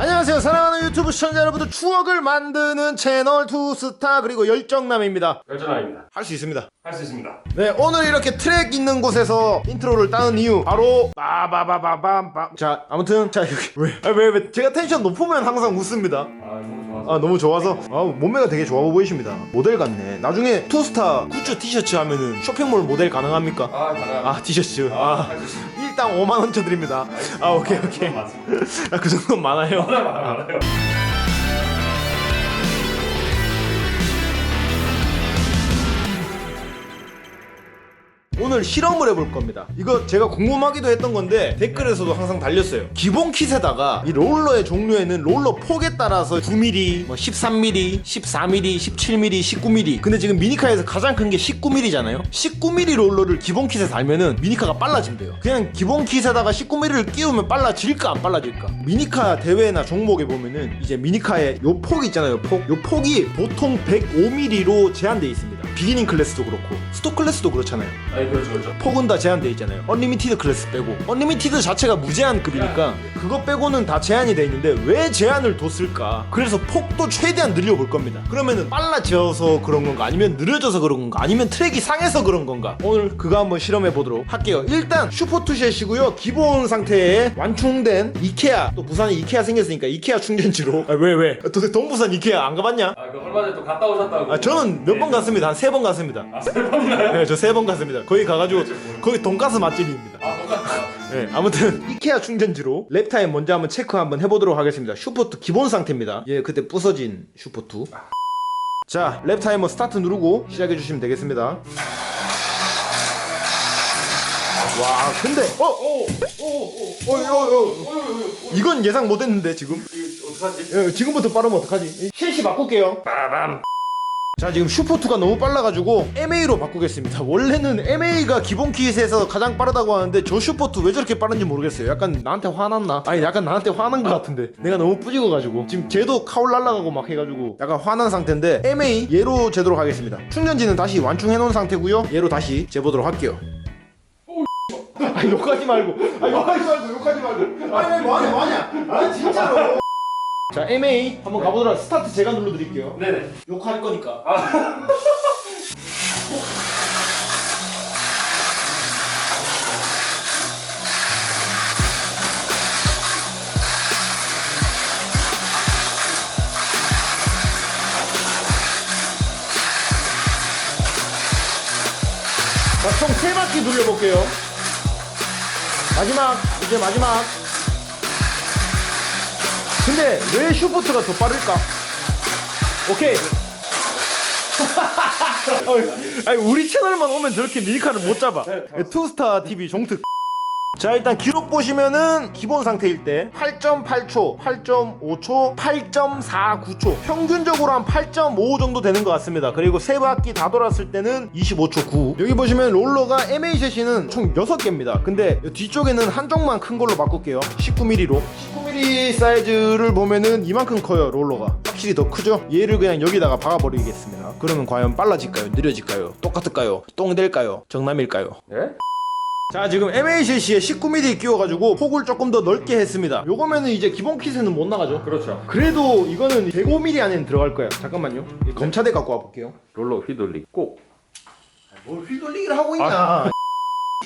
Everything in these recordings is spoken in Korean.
안녕하세요 사랑하는 유튜브 시청자 여러분들 추억을 만드는 채널 투스타 그리고 열정남입니다 열전아입니다. 할 수 있습니다 할 수 있습니다. 네 오늘 이렇게 트랙 있는 곳에서 인트로를 따는 이유 바로 빠바바바밤밤 자 아무튼 자 여기 왜? 아, 왜, 왜 제가 텐션 높으면 항상 웃습니다 아 너무 좋아서. 아 너무 좋아서 아 몸매가 되게 좋아 보이십니다 모델 같네 나중에 투스타 굿즈 티셔츠 하면은 쇼핑몰 모델 가능합니까? 아 가능. 아 티셔츠 아 할수 있습니다. 일당 5만 원 쳐드립니다 아 오케이 오케이 맞습니다. 아, 그 정도는 많아요 많아요 오늘 실험을 해볼 겁니다. 이거 제가 궁금하기도 했던 건데 댓글에서도 항상 달렸어요. 기본 킷에다가 이 롤러의 종류에는 롤러 폭에 따라서 9mm, 뭐 13mm, 14mm, 17mm, 19mm. 근데 지금 미니카에서 가장 큰 게 19mm잖아요. 19mm 롤러를 기본 킷에 달면은 미니카가 빨라진대요. 그냥 기본 킷에다가 19mm를 끼우면 빨라질까 안 빨라질까? 미니카 대회나 종목에 보면은 이제 미니카의 요 폭 있잖아요. 폭. 요 폭이 보통 105mm로 제한돼 있습니다. 비기닝 클래스도 그렇고 스토 클래스도 그렇잖아요. 아니 그렇죠 그렇죠. 폭은 다 제한돼 있잖아요. 언리미티드 클래스 빼고 언리미티드 자체가 무제한급이니까 그거 빼고는 다 제한이 돼 있는데 왜 제한을 뒀을까? 그래서 폭도 최대한 늘려볼 겁니다. 그러면은 빨라져서 그런 건가? 아니면 느려져서 그런 건가? 아니면 트랙이 상해서 그런 건가? 오늘 그거 한번 실험해 보도록 할게요. 일단 슈퍼투샷이고요. 기본 상태에 완충된 이케아 또 부산에 이케아 생겼으니까 이케아 충전지로 아, 왜 왜? 도대체 동부산 이케아 안 가봤냐? 아그 얼마 전에 또 갔다 오셨다고. 아 저는 몇 번 갔습니다. 한 세 번 갔습니다. 아 세 번이나요? 네, 저 세 번 갔습니다. 거기 가가지고 거기 돈가스 맛집입니다. 아 똑같다. 네, 아무튼 이케아 충전지로 랩타임 먼저 한번 체크 한번 해보도록 하겠습니다. 슈퍼2 기본 상태입니다. 예, 그때 부서진 슈퍼2. 자, 랩타이머 스타트 누르고 시작해 주시면 되겠습니다. 와, 근데 어, 어, 어, 어, 어, 어, 이건 예상 못했는데 지금. 어떡하지? 예, 지금부터 빠르면 어떡하지? 실시 바꿀게요. 빠밤. 자 지금 슈퍼2가 너무 빨라가지고 MA로 바꾸겠습니다 원래는 MA가 기본 킷에서 가장 빠르다고 하는데 저 슈퍼2 왜 저렇게 빠른지 모르겠어요 약간 나한테 화났나? 아니 약간 나한테 화난 것 같은데 내가 너무 뿌지고가지고 지금 쟤도 카울 날라가고 막 해가지고 약간 화난 상태인데 MA 얘로 재도록 하겠습니다 충전지는 다시 완충해놓은 상태고요 얘로 다시 재보도록 할게요 아 욕하지 말고. 아 욕하지 말고 욕하지 말고. 아니 뭐하냐 뭐하냐. 아 진짜로. 자 MA 한번 가보도록 할 스타트 제가 눌러드릴게요. 네네. 욕할 거니까. 자, 총세 바퀴 돌려볼게요. 마지막, 이제 마지막. 근데 왜 슈퍼트가 더 빠를까? 오케이. 아니 우리 채널만 오면 저렇게 미니카를 못 잡아. 투스타 TV 종특. 자 일단 기록 보시면은 기본 상태일 때 8.8초, 8.5초, 8.49초 평균적으로 한 8.5 정도 되는 것 같습니다 그리고 세 바퀴 다 돌았을 때는 25초 9 여기 보시면 롤러가 MA 셋이는 총 6개입니다 근데 뒤쪽에는 한쪽만 큰 걸로 바꿀게요 19mm로 19mm 사이즈를 보면은 이만큼 커요 롤러가 확실히 더 크죠? 얘를 그냥 여기다가 박아버리겠습니다 그러면 과연 빨라질까요? 느려질까요? 똑같을까요? 똥될까요? 정남일까요? 예? 자 지금 MACC에 19mm 끼워가지고 폭을 조금 더 넓게 했습니다. 요거면은 이제 기본 킷에는 못 나가죠? 그렇죠. 그래도 이거는 105mm 안에는 들어갈 거야 잠깐만요. 이 검차대 갖고 와볼게요. 롤러 휘둘리고. 뭘 휘둘리기를 하고 있냐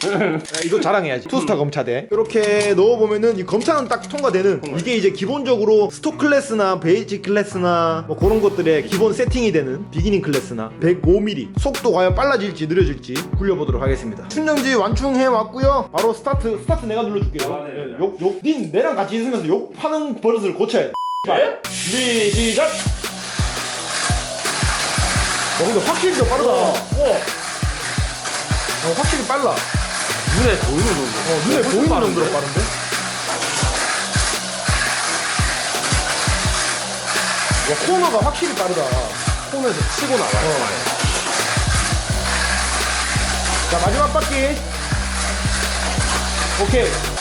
야, 이거 자랑해야지. 투스타 검차대. 이렇게 넣어보면은 이 검차는 딱 통과되는 이게 이제 기본적으로 스톡 클래스나 베이지 클래스나 뭐 그런 것들의 기본 세팅이 되는 비기닝 클래스나 105mm 속도 과연 빨라질지 느려질지 굴려보도록 하겠습니다. 충전지 완충해 왔고요. 바로 스타트 스타트 내가 눌러줄게요. 아, 네. 욕욕닌 내랑 같이 있으면서 욕 파는 버릇을 고쳐야 돼. 자, 준비 시작! 어 근데 확실히 더 빠르다. 어. 어, 확실히 빨라 눈에 보이는 정도. 어, 눈에 보이는 정도로 빠른데? 와, 코너가 확실히 빠르다. 폰에서 치고 나가요. 어. 자, 마지막 바퀴. 오케이.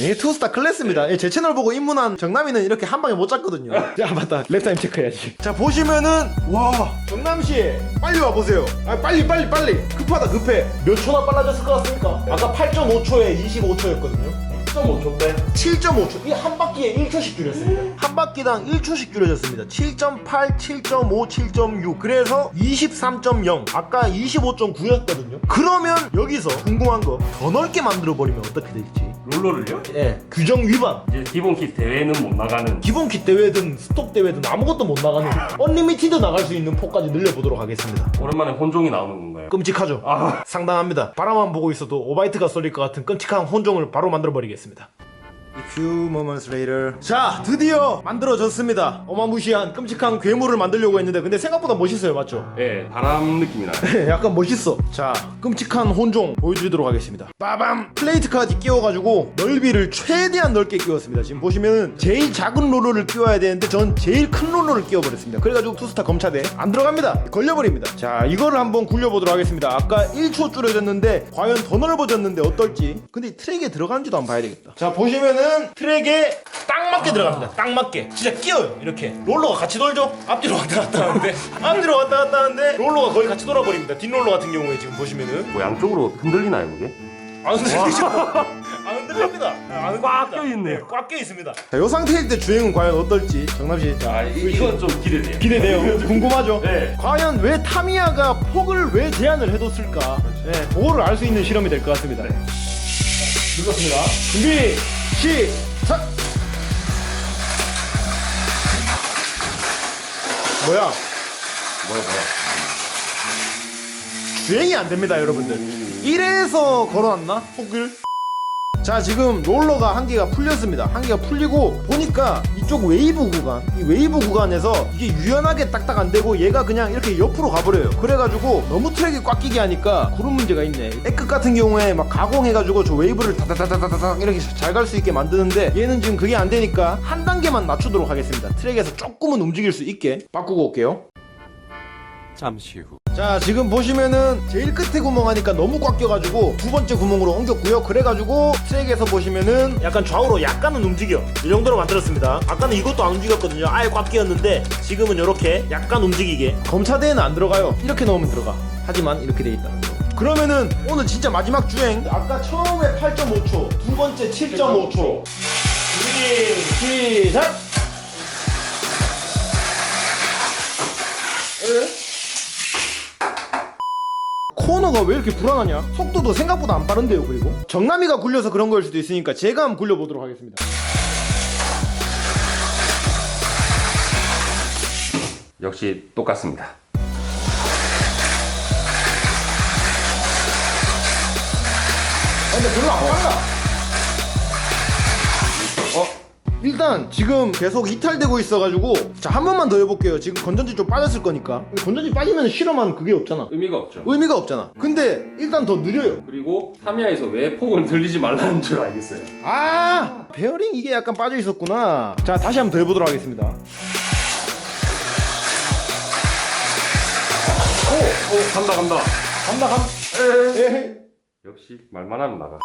예, 투스타 클래스입니다. 예, 제 채널 보고 입문한 정남이는 이렇게 한 방에 못 잡거든요. 자, 맞다. 랩타임 체크해야지. 자, 보시면은, 와, 정남씨, 빨리 와보세요. 아, 빨리, 빨리, 빨리. 급하다, 급해. 몇 초나 빨라졌을 것 같습니까? 아까 8.5초에 25초였거든요. 7.5초 때 7.5초. 이 한 바퀴에 1초씩 줄였습니다. 한 바퀴당 1초씩 줄여졌습니다. 7.8, 7.5, 7.6. 그래서 23.0. 아까 25.9였거든요. 그러면 여기서 궁금한 거 더 넓게 만들어 버리면 어떻게 될지. 롤러를요? 예. 규정 위반. 이제 기본 킷 대회는 못 나가는 기본 킷 대회든 스톱 대회든 아무것도 못 나가는 언리미티드 나갈 수 있는 폭까지 늘려보도록 하겠습니다. 오랜만에 혼종이 나오는 건가요? 끔찍하죠? 아 상당합니다. 바라만 보고 있어도 오바이트가 쏠릴 것 같은 끔찍한 혼종을 바로 만들어 버리겠습니다. Few moments later. 자, 드디어 만들어졌습니다. 어마무시한 끔찍한 괴물을 만들려고 했는데 근데 생각보다 멋있어요, 맞죠? 예, 바람 느낌이 나요 약간 멋있어. 자, 끔찍한 혼종 보여드리도록 하겠습니다. 빠밤! 플레이트까지 끼워가지고 넓이를 최대한 넓게 끼웠습니다. 지금 보시면은 제일 작은 롤러를 끼워야 되는데 전 제일 큰 롤러를 끼워버렸습니다. 그래가지고 투스타 검차대 안 들어갑니다. 걸려버립니다. 자, 이거를 한번 굴려보도록 하겠습니다. 아까 1초 줄여졌는데 과연 더 넓어졌는데 어떨지. 근데 이 트랙에 들어가는지도 한번 봐야 되겠다. 자, 보시면은 트랙에 딱 맞게 들어갑니다. 딱 맞게. 진짜 끼워요. 이렇게. 롤러가 같이 돌죠? 앞뒤로 왔다 갔다 하는데 앞뒤로 왔다 갔다 하는데 롤러가 거의 같이 돌아버립니다. 뒷롤러 같은 경우에 지금 보시면은 뭐 양쪽으로 흔들리나요 그게? 안 흔들리죠? 안 흔들립니다. 안꽉 흔들립니다. 껴있네요. 네, 꽉 껴있습니다. 자, 요 상태일 때 주행은 과연 어떨지 정남씨 자, 아 이- 이건 좀 기대돼요 기대돼요. 궁금하죠? 네. 과연 왜 타미야가 폭을 왜 제한을 해뒀을까? 네, 그거를 알 수 있는 실험이 될 것 같습니다. 눌렀습니다. 준비, 시작! 뭐야? 뭐야 뭐야 주행이 안 됩니다, 여러분들. 이래서 걸어놨나? 폭을? 자, 지금 롤러가 한 개가 풀렸습니다. 한 개가 풀리고 보니까 이쪽 웨이브 구간, 이 웨이브 구간에서 이게 유연하게 딱딱 안 되고 얘가 그냥 이렇게 옆으로 가버려요. 그래가지고 너무 트랙이 꽉 끼게 하니까 그런 문제가 있네. 액끝 같은 경우에 막 가공해가지고 저 웨이브를 다다다다다닥 이렇게 잘 갈 수 있게 만드는데 얘는 지금 그게 안 되니까 한 단계만 낮추도록 하겠습니다. 트랙에서 조금은 움직일 수 있게 바꾸고 올게요. 잠시 후. 자 지금 보시면은 제일 끝에 구멍 하니까 너무 꽉 껴가지고 두 번째 구멍으로 옮겼고요. 그래가지고 트랙에서 보시면은 약간 좌우로 약간은 움직여. 이 정도로 만들었습니다. 아까는 이것도 안 움직였거든요. 아예 꽉 끼었는데 지금은 이렇게 약간 움직이게. 검차대에는 안 들어가요. 이렇게 넣으면 들어가. 하지만 이렇게 돼 있다는 거 그러면은 오늘 진짜 마지막 주행. 아까 처음에 8.5초 두 번째 7.5초. 준비 시작! 에? 코너가 왜 이렇게 불안하냐? 속도도 생각보다 안 빠른데요, 그리고. 정남이가 굴려서 그런 거일 수도 있으니까 제가 한번 굴려보도록 하겠습니다. 역시 똑같습니다 아, 근데 별로 안 빨라. 일단 지금 계속 이탈되고 있어가지고 자 한 번만 더 해볼게요. 지금 건전지 좀 빠졌을 거니까. 근데 건전지 빠지면 실험하는 그게 없잖아. 의미가 없죠. 의미가 없잖아. 근데 일단 더 느려요. 그리고 타미야에서 왜 폭을 들리지 말라는 줄 알겠어요. 아! 베어링 이게 약간 빠져 있었구나. 자 다시 한번 더 해보도록 하겠습니다. 오! 오 간다 간다. 간다 간 에헤이. 역시 말만 하면 나가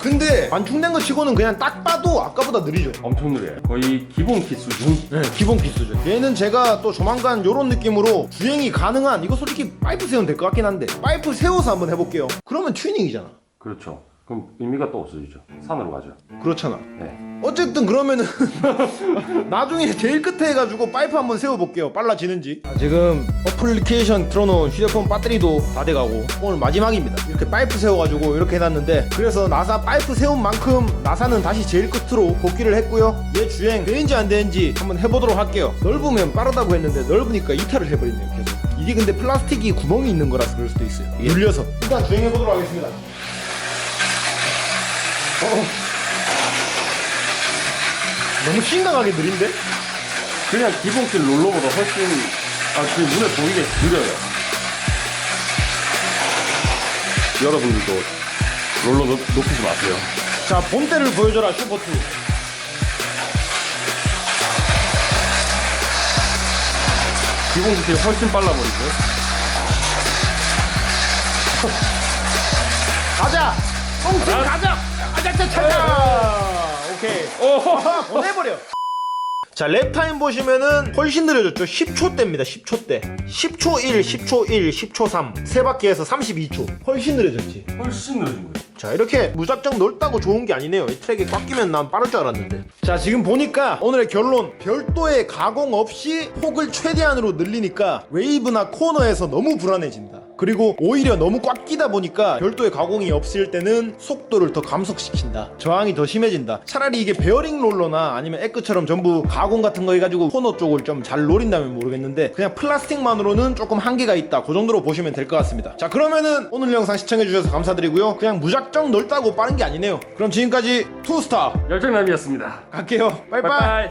근데 반충된 거 치고는 그냥 딱 봐도 아까보다 느리죠 엄청 느려요 거의 기본 킷 수준 네, 기본 기수죠. 얘는 제가 또 조만간 요런 느낌으로 주행이 가능한 이거 솔직히 파이프 세우면 될 것 같긴 한데 파이프 세워서 한번 해볼게요. 그러면 튜닝이잖아. 그렇죠 그럼 의미가 또 없어지죠 산으로 가죠 그렇잖아. 네 어쨌든 그러면은 나중에 제일 끝에 해가지고 파이프 한번 세워볼게요. 빨라지는지. 아, 지금 어플리케이션 틀어놓은 휴대폰 배터리도 다 돼가고 오늘 마지막입니다. 이렇게 파이프 세워가지고 이렇게 해놨는데 그래서 나사 파이프 세운 만큼 나사는 다시 제일 끝으로 복귀를 했고요. 얘 주행 되는지 안 되는지 한번 해보도록 할게요. 넓으면 빠르다고 했는데 넓으니까 이탈을 해버리네요. 계속. 이게 근데 플라스틱이 구멍이 있는 거라서 그럴 수도 있어요. 눌려서. 일단 주행해보도록 하겠습니다. 어. 너무 심각하게 느린데? 그냥 기본 킷 롤러보다 훨씬 아 지금 눈에 보이게 느려요 여러분들도 롤러 높, 높이지 마세요 자 본때를 보여줘라 슈퍼2 기본 킷이 훨씬 빨라 버리죠 가자! 똥팀 가자! 아자 자 자! 오케이. 오 보내버려. 자 랩타임 보시면은 훨씬 느려졌죠? 10초대입니다 10초대 10초 1 10초 1 10초 3 세 바퀴에서 32초. 훨씬 느려졌지? 훨씬 느려진 거예요. 자 이렇게 무작정 넓다고 좋은 게 아니네요. 이 트랙이 꽉 끼면 난 빠를 줄 알았는데. 자 지금 보니까 오늘의 결론. 별도의 가공 없이 폭을 최대한으로 늘리니까 웨이브나 코너에서 너무 불안해진다 그리고 오히려 너무 꽉 끼다 보니까 별도의 가공이 없을 때는 속도를 더 감속시킨다. 저항이 더 심해진다. 차라리 이게 베어링 롤러나 아니면 에크처럼 전부 가공 같은 거 해가지고 코너 쪽을 좀 잘 노린다면 모르겠는데 그냥 플라스틱만으로는 조금 한계가 있다. 그 정도로 보시면 될 것 같습니다. 자 그러면은 오늘 영상 시청해주셔서 감사드리고요. 그냥 무작정 넓다고 빠른 게 아니네요. 그럼 지금까지 투스타 열정남이었습니다. 갈게요. 빠이빠이. 빠이빠이.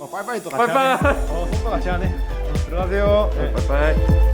어, 빠이빠이 또 같이 빠이빠이. 하네. 어 속도 같이 하네. 어, 들어가세요. 네. 빠이빠이.